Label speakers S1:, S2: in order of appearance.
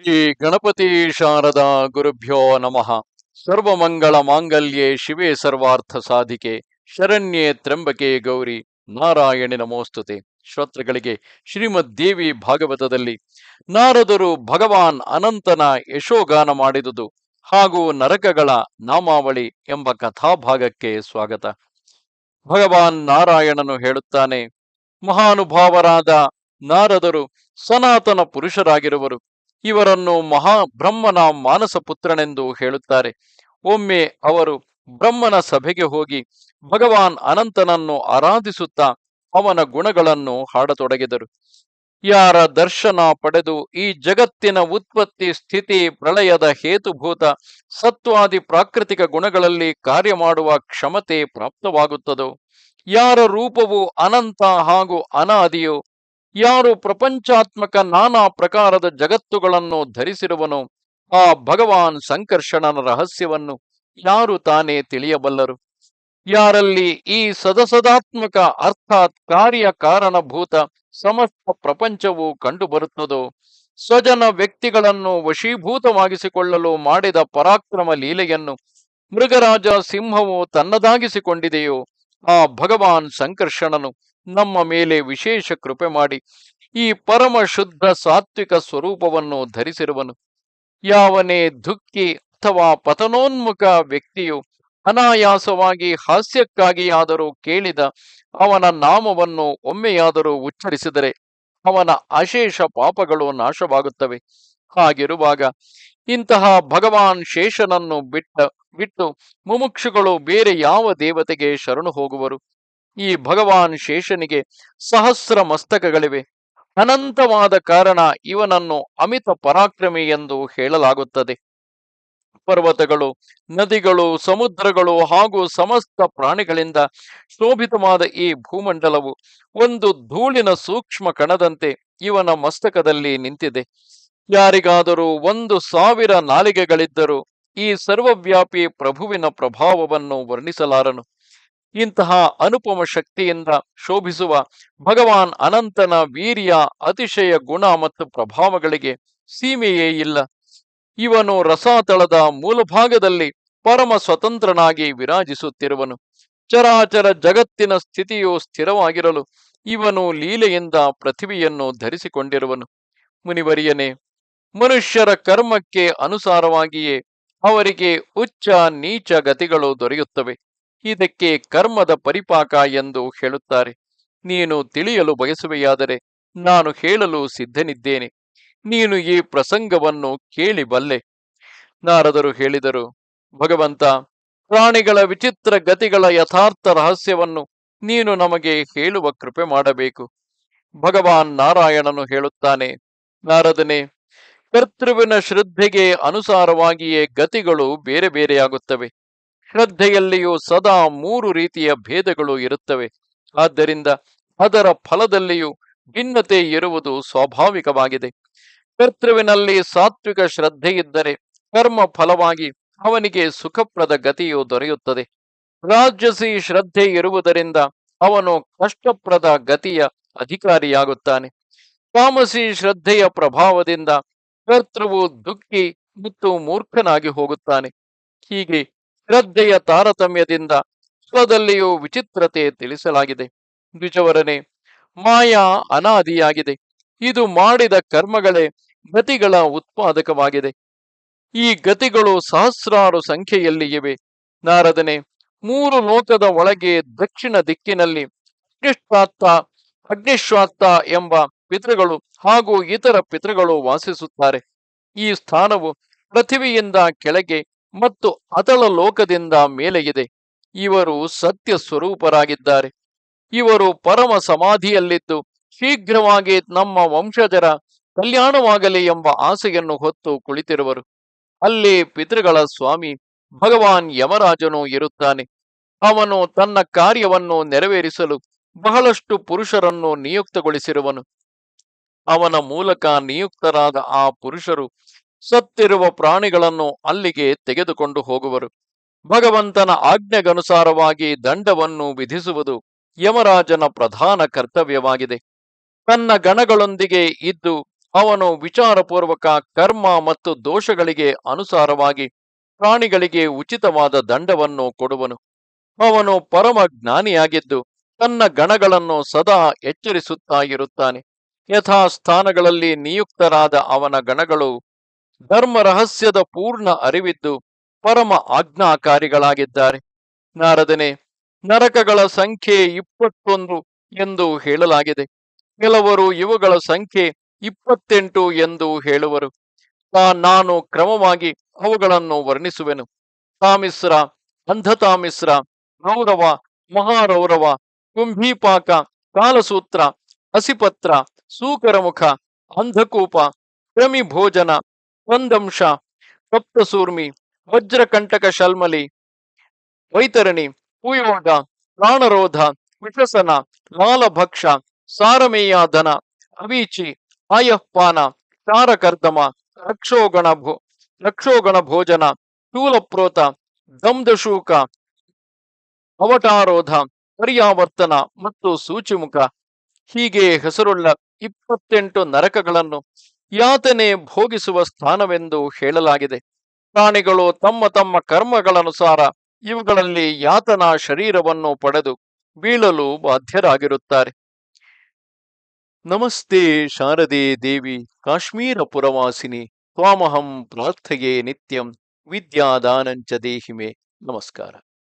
S1: ಶ್ರೀ ಗಣಪತಿ ಶಾರದಾ ಗುರುಭ್ಯೋ ನಮಃ. ಸರ್ವಮಂಗಳ ಮಾಂಗಲ್ಯೇ ಶಿವೆ ಸರ್ವಾರ್ಥ ಸಾಧಿಕೆ, ಶರಣ್ಯೆ ತ್ರಂಬಕೆ ಗೌರಿ, ನಾರಾಯಣಿ ನಮೋಸ್ತುತೆ. ಶ್ರೋತೃಗಳಿಗೆ ಶ್ರೀಮದ್ ದೇವಿ ಭಾಗವತದಲ್ಲಿ, ನಾರದರು ಭಗವಾನ್ ಅನಂತನ ಯಶೋಗಾನ ಮಾಡಿದುದು ಹಾಗೂ ನರಕಗಳ ನಾಮಾವಳಿ ಎಂಬ ಕಥಾಭಾಗಕ್ಕೆ ಸ್ವಾಗತ. ಭಗವಾನ್ ನಾರಾಯಣನು ಹೇಳುತ್ತಾನೆ, ಮಹಾನುಭಾವರಾದ ನಾರದರು ಸನಾತನ ಪುರುಷರಾಗಿರುವರು. ಇವರನ್ನು ಮಹಾ ಬ್ರಹ್ಮನ ಮಾನಸ ಪುತ್ರನೆಂದು ಹೇಳುತ್ತಾರೆ. ಒಮ್ಮೆ ಅವರು ಬ್ರಹ್ಮನ ಸಭೆಗೆ ಹೋಗಿ ಭಗವಾನ್ ಅನಂತನನ್ನು ಆರಾಧಿಸುತ್ತಾ ಅವನ ಗುಣಗಳನ್ನು ಹಾಡತೊಡಗಿದರು. ಯಾರ ದರ್ಶನ ಪಡೆದು ಈ ಜಗತ್ತಿನ ಉತ್ಪತ್ತಿ, ಸ್ಥಿತಿ, ಪ್ರಳಯದ ಹೇತುಭೂತ, ಸತ್ವಾದಿ ಪ್ರಾಕೃತಿಕ ಗುಣಗಳಲ್ಲಿ ಕಾರ್ಯ ಮಾಡುವ ಕ್ಷಮತೆ ಪ್ರಾಪ್ತವಾಗುತ್ತದೋ? ಯಾರ ರೂಪವು ಅನಂತ ಹಾಗೂ ಅನಾದಿಯೋ? ಯಾರು ಪ್ರಪಂಚಾತ್ಮಕ ನಾನಾ ಪ್ರಕಾರದ ಜಗತ್ತುಗಳನ್ನು ಧರಿಸಿರುವನೋ ಆ ಭಗವಾನ್ ಸಂಕರ್ಷಣನ ರಹಸ್ಯವನ್ನು ಯಾರು ತಾನೇ ತಿಳಿಯಬಲ್ಲರು? ಯಾರಲ್ಲಿ ಈ ಸದಸದಾತ್ಮಕ ಅರ್ಥಾತ್ ಕಾರ್ಯ ಕಾರಣಭೂತ ಸಮಸ್ತ ಪ್ರಪಂಚವು ಕಂಡುಬರುತ್ತದೋ? ಸ್ವಜನ ವ್ಯಕ್ತಿಗಳನ್ನು ವಶೀಭೂತವಾಗಿಸಿಕೊಳ್ಳಲು ಮಾಡಿದ ಪರಾಕ್ರಮ ಲೀಲೆಯನ್ನು ಮೃಗರಾಜ ಸಿಂಹವು ತನ್ನದಾಗಿಸಿಕೊಂಡಿದೆಯೋ? ಆ ಭಗವಾನ್ ಸಂಕರ್ಷಣನು ನಮ್ಮ ಮೇಲೆ ವಿಶೇಷ ಕೃಪೆ ಮಾಡಿ. ಈ ಪರಮ ಶುದ್ಧ ಸಾತ್ವಿಕ ಸ್ವರೂಪವನ್ನು ಧರಿಸಿರುವನು. ಯಾವನೇ ದುಃಖಿ ಅಥವಾ ಪತನೋನ್ಮುಖ ವ್ಯಕ್ತಿಯು ಅನಾಯಾಸವಾಗಿ ಹಾಸ್ಯಕ್ಕಾಗಿಯಾದರೂ ಕೇಳಿದ ಅವನ ನಾಮವನ್ನು ಒಮ್ಮೆಯಾದರೂ ಉಚ್ಚರಿಸಿದರೆ ಅವನ ಅಶೇಷ ಪಾಪಗಳು ನಾಶವಾಗುತ್ತವೆ. ಹಾಗಿರುವಾಗ ಇಂತಹ ಭಗವಾನ್ ಶೇಷನನ್ನು ಬಿಟ್ಟ, ಬಿಟ್ಟು ಮುಮುಕ್ಷುಗಳು ಬೇರೆ ಯಾವ ದೇವತೆಗೆ ಶರಣು ಹೋಗುವರು? ಈ ಭಗವಾನ್ ಶೇಷನಿಗೆ ಸಹಸ್ರ ಮಸ್ತಕಗಳಿವೆ. ಅನಂತವಾದ ಕಾರಣ ಇವನನ್ನು ಅಮಿತ ಪರಾಕ್ರಮಿ ಎಂದು ಹೇಳಲಾಗುತ್ತದೆ. ಪರ್ವತಗಳು, ನದಿಗಳು, ಸಮುದ್ರಗಳು ಹಾಗೂ ಸಮಸ್ತ ಪ್ರಾಣಿಗಳಿಂದ ಶೋಭಿತವಾದ ಈ ಭೂಮಂಡಲವು ಒಂದು ಧೂಳಿನ ಸೂಕ್ಷ್ಮ ಕಣದಂತೆ ಇವನ ಮಸ್ತಕದಲ್ಲಿ ನಿಂತಿದೆ. ಯಾರಿಗಾದರೂ ಒಂದು ಸಾವಿರ ನಾಲಿಗೆಗಳಿದ್ದರೂ ಈ ಸರ್ವವ್ಯಾಪಿ ಪ್ರಭುವಿನ ಪ್ರಭಾವವನ್ನು ವರ್ಣಿಸಲಾರನು. ಇಂತಹ ಅನುಪಮ ಶಕ್ತಿಯಿಂದ ಶೋಭಿಸುವ ಭಗವಾನ್ ಅನಂತನ ವೀರ್ಯ, ಅತಿಶಯ ಗುಣ ಮತ್ತು ಪ್ರಭಾವಗಳಿಗೆ ಸೀಮೆಯೇ ಇಲ್ಲ. ಇವನು ರಸಾತಳದ ಮೂಲಭಾಗದಲ್ಲಿ ಪರಮ ಸ್ವತಂತ್ರನಾಗಿ ವಿರಾಜಿಸುತ್ತಿರುವನು. ಚರಾಚರ ಜಗತ್ತಿನ ಸ್ಥಿತಿಯು ಸ್ಥಿರವಾಗಿರಲು ಇವನು ಲೀಲೆಯಿಂದ ಪೃಥಿವಿಯನ್ನು ಧರಿಸಿಕೊಂಡಿರುವನು. ಮುನಿವರಿಯನೇ, ಮನುಷ್ಯರ ಕರ್ಮಕ್ಕೆ ಅನುಸಾರವಾಗಿಯೇ ಅವರಿಗೆ ಉಚ್ಚ ನೀಚ ಗತಿಗಳು ದೊರೆಯುತ್ತವೆ. ಇದಕ್ಕೆ ಕರ್ಮದ ಪರಿಪಾಕ ಎಂದು ಹೇಳುತ್ತಾರೆ. ನೀನು ತಿಳಿಯಲು ಬಯಸುವೆಯಾದರೆ ನಾನು ಹೇಳಲು ಸಿದ್ಧನಿದ್ದೇನೆ. ನೀನು ಈ ಪ್ರಸಂಗವನ್ನು ಕೇಳಿ ಬಲ್ಲೆ ನಾರದರು ಹೇಳಿದರು, ಭಗವಂತ, ಪ್ರಾಣಿಗಳ ವಿಚಿತ್ರ ಗತಿಗಳ ಯಥಾರ್ಥ ರಹಸ್ಯವನ್ನು ನೀನು ನಮಗೆ ಹೇಳುವ ಕೃಪೆ ಮಾಡಬೇಕು. ಭಗವಾನ್ ನಾರಾಯಣನು ಹೇಳುತ್ತಾನೆ, ನಾರದನೆ, ಕರ್ತೃವಿನ ಶ್ರದ್ಧೆಗೆ ಅನುಸಾರವಾಗಿಯೇ ಗತಿಗಳು ಬೇರೆ ಬೇರೆಯಾಗುತ್ತವೆ ಶ್ರದ್ಧೆಯಲ್ಲಿಯೂ ಸದಾ ಮೂರು ರೀತಿಯ ಭೇದಗಳು ಇರುತ್ತವೆ. ಆದ್ದರಿಂದ ಅದರ ಫಲದಲ್ಲಿಯೂ ಭಿನ್ನತೆ ಇರುವುದು ಸ್ವಾಭಾವಿಕವಾಗಿದೆ. ಕರ್ತೃವಿನಲ್ಲಿ ಸಾತ್ವಿಕ ಶ್ರದ್ಧೆ ಇದ್ದರೆ ಕರ್ಮ ಫಲವಾಗಿ ಅವನಿಗೆ ಸುಖಪ್ರದ ಗತಿಯು ದೊರೆಯುತ್ತದೆ. ರಾಜಸಿ ಶ್ರದ್ಧೆ ಇರುವುದರಿಂದ ಅವನು ಕಷ್ಟಪ್ರದ ಗತಿಯ ಅಧಿಕಾರಿಯಾಗುತ್ತಾನೆ. ತಾಮಸಿ ಶ್ರದ್ಧೆಯ ಪ್ರಭಾವದಿಂದ ಕರ್ತೃವು ದುಃಖಿ ಮತ್ತು ಮೂರ್ಖನಾಗಿ ಹೋಗುತ್ತಾನೆ. ಹೀಗೆ ಶ್ರದ್ಧೆಯ ತಾರತಮ್ಯದಿಂದ ಸ್ವದಲ್ಲಿಯೂ ವಿಚಿತ್ರತೆ ತಿಳಿಸಲಾಗಿದೆ. ದ್ವಿಜವರನೆ, ಮಾಯಾ ಅನಾದಿಯಾಗಿದೆ. ಇದು ಮಾಡಿದ ಕರ್ಮಗಳೇ ಗತಿಗಳ ಉತ್ಪಾದಕವಾಗಿದೆ. ಈ ಗತಿಗಳು ಸಹಸ್ರಾರು ಸಂಖ್ಯೆಯಲ್ಲಿ ಇವೆ ನಾರದನೆ, ಮೂರು ಲೋಕದ ಒಳಗೆ ದಕ್ಷಿಣ ದಿಕ್ಕಿನಲ್ಲಿ ಅಗ್ನಿಶ್ವಾತ್ತ ಅಗ್ನಿಶ್ವಾತ್ತ ಎಂಬ ಪಿತೃಗಳು ಹಾಗೂ ಇತರ ಪಿತೃಗಳು ವಾಸಿಸುತ್ತಾರೆ. ಈ ಸ್ಥಾನವು ಪೃಥಿವಿಯಿಂದ ಕೆಳಗೆ ಮತ್ತು ಅತಳ ಲೋಕದಿಂದ ಮೇಲೆಗಿದೆ. ಇವರು ಸತ್ಯ ಸ್ವರೂಪರಾಗಿದ್ದಾರೆ. ಇವರು ಪರಮ ಸಮಾಧಿಯಲ್ಲಿದ್ದು ಶೀಘ್ರವಾಗಿ ನಮ್ಮ ವಂಶಜರ ಕಲ್ಯಾಣವಾಗಲಿ ಎಂಬ ಆಸೆಯನ್ನು ಹೊತ್ತು ಕುಳಿತಿರುವರು. ಅಲ್ಲಿ ಪಿತೃಗಳ ಸ್ವಾಮಿ ಭಗವಾನ್ ಯಮರಾಜನು ಇರುತ್ತಾನೆ. ಅವನು ತನ್ನ ಕಾರ್ಯವನ್ನು ನೆರವೇರಿಸಲು ಬಹಳಷ್ಟು ಪುರುಷರನ್ನು ನಿಯುಕ್ತಗೊಳಿಸಿರುವನು. ಅವನ ಮೂಲಕ ನಿಯುಕ್ತರಾದ ಆ ಪುರುಷರು ಸತ್ತಿರುವ ಪ್ರಾಣಿಗಳನ್ನು ಅಲ್ಲಿಗೆ ತೆಗೆದುಕೊಂಡು ಹೋಗುವರು. ಭಗವಂತನ ಆಜ್ಞೆಗನುಸಾರವಾಗಿ ದಂಡವನ್ನು ವಿಧಿಸುವುದು ಯಮರಾಜನ ಪ್ರಧಾನ ಕರ್ತವ್ಯವಾಗಿದೆ. ತನ್ನ ಗಣಗಳೊಂದಿಗೆ ಇದ್ದು ಅವನು ವಿಚಾರಪೂರ್ವಕ ಕರ್ಮ ಮತ್ತು ದೋಷಗಳಿಗೆ ಅನುಸಾರವಾಗಿ ಪ್ರಾಣಿಗಳಿಗೆ ಉಚಿತವಾದ ದಂಡವನ್ನು ಕೊಡುವನು. ಅವನು ಪರಮ ಜ್ಞಾನಿಯಾಗಿದ್ದು ತನ್ನ ಗಣಗಳನ್ನು ಸದಾ ಎಚ್ಚರಿಸುತ್ತಾ ಇರುತ್ತಾನೆ. ಯಥಾ ಸ್ಥಾನಗಳಲ್ಲಿ ನಿಯುಕ್ತರಾದ ಅವನ ಗಣಗಳು ಧರ್ಮ ರಹಸ್ಯದ ಪೂರ್ಣ ಅರಿವಿದ್ದು ಪರಮ ಆಜ್ಞಾಕಾರಿಗಳಾಗಿದ್ದಾರೆ. ನಾರದನೆ, ನರಕಗಳ ಸಂಖ್ಯೆ ಇಪ್ಪತ್ತೊಂದು ಎಂದು ಹೇಳಲಾಗಿದೆ. ಕೆಲವರು ಇವುಗಳ ಸಂಖ್ಯೆ ಇಪ್ಪತ್ತೆಂಟು ಎಂದು ಹೇಳುವರು. ನಾನು ಕ್ರಮವಾಗಿ ಅವುಗಳನ್ನು ವರ್ಣಿಸುವೆನು. ತಾಮಿಸ್ರ, ಅಂಧತಾಮಿಸ್ರ ರೌರವ ಮಹಾರೌರವ ಕುಂಭೀಪಾಕ, ಕಾಲಸೂತ್ರ, ಹಸಿಪತ್ರ, ಸೂಕರಮುಖ, ಅಂಧಕೂಪ ಕ್ರಮಿ ಭೋಜನ ಒಂದಂಶ, ಸಪ್ತಸೂರ್ಮಿ, ವಜ್ರಕಂಟಕ ಶಲ್ಮಲಿ, ವೈತರಣಿ ಪೂಯೋಗ ಪ್ರಾಣರೋಧ ವಿಶಸನ ಲಾಲಭಕ್ಷ ಸಾರಮೇಯಾಧನ ಅವೀಚಿ, ಆಯಃಪಾನ ಚಾರಕರ್ದಮ ರಕ್ಷೋಗಣ ಭೋ, ರಕ್ಷೋಗಣ ಭೋಜನ, ಶೂಲಪ್ರೋತ ದಂದಶೂಕ ಅವಟಾರೋಧ, ಪರ್ಯಾವರ್ತನ ಮತ್ತು ಸೂಚಿಮುಖ. ಹೀಗೆ ಹೆಸರುಳ್ಳ ಇಪ್ಪತ್ತೆಂಟು ನರಕಗಳನ್ನು ಯಾತನೆ ಭೋಗಿಸುವ ಸ್ಥಾನವೆಂದು ಹೇಳಲಾಗಿದೆ. ಪ್ರಾಣಿಗಳು ತಮ್ಮ ತಮ್ಮ ಕರ್ಮಗಳನುಸಾರ ಇವುಗಳಲ್ಲಿ ಯಾತನಾ ಶರೀರವನ್ನು ಪಡೆದು ಬೀಳಲು ಬಾಧ್ಯರಾಗಿರುತ್ತಾರೆ. ನಮಸ್ತೆ ಶಾರದೆ ದೇವಿ, ಕಾಶ್ಮೀರ ಪುರವಾಸಿನಿ, ತ್ವಾಮಹಂ ಪ್ರಾರ್ಥಯೇ ನಿತ್ಯಂ, ವಿದ್ಯಾದಾನಂಚ ದೇಹಿಮೆ. ನಮಸ್ಕಾರ.